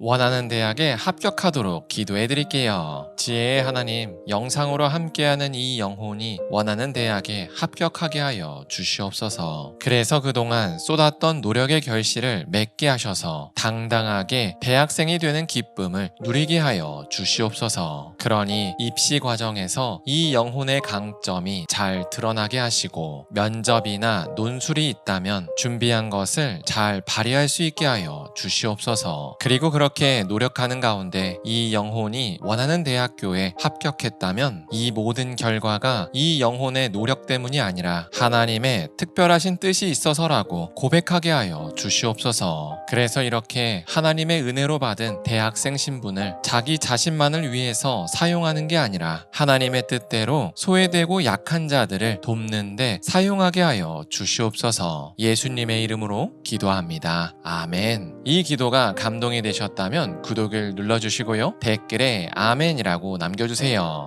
원하는 대학에 합격하도록 기도해 드릴게요. 지혜의 하나님, 영상으로 함께하는 이 영혼이 원하는 대학에 합격하게 하여 주시옵소서. 그래서 그동안 쏟았던 노력의 결실을 맺게 하셔서 당당하게 대학생이 되는 기쁨을 누리게 하여 주시옵소서. 그러니 입시 과정에서 이 영혼의 강점이 잘 드러나게 하시고 면접이나 논술이 있다면 준비한 것을 잘 발휘할 수 있게 하여 주시옵소서. 그리고 그렇게 노력하는 가운데 이 영혼이 원하는 대학교에 합격했다면 이 모든 결과가 이 영혼의 노력 때문이 아니라 하나님의 특별하신 뜻이 있어서라고 고백하게 하여 주시옵소서. 그래서 이렇게 하나님의 은혜로 받은 대학생 신분을 자기 자신만을 위해서 사용하는 게 아니라 하나님의 뜻대로 소외되고 약한 자들을 돕는데 사용하게 하여 주시옵소서. 예수님의 이름으로 기도합니다. 아멘. 이 기도가 감동이 되 셨다면 구독을 눌러주시고요. 댓글에 아멘이라고 남겨주세요.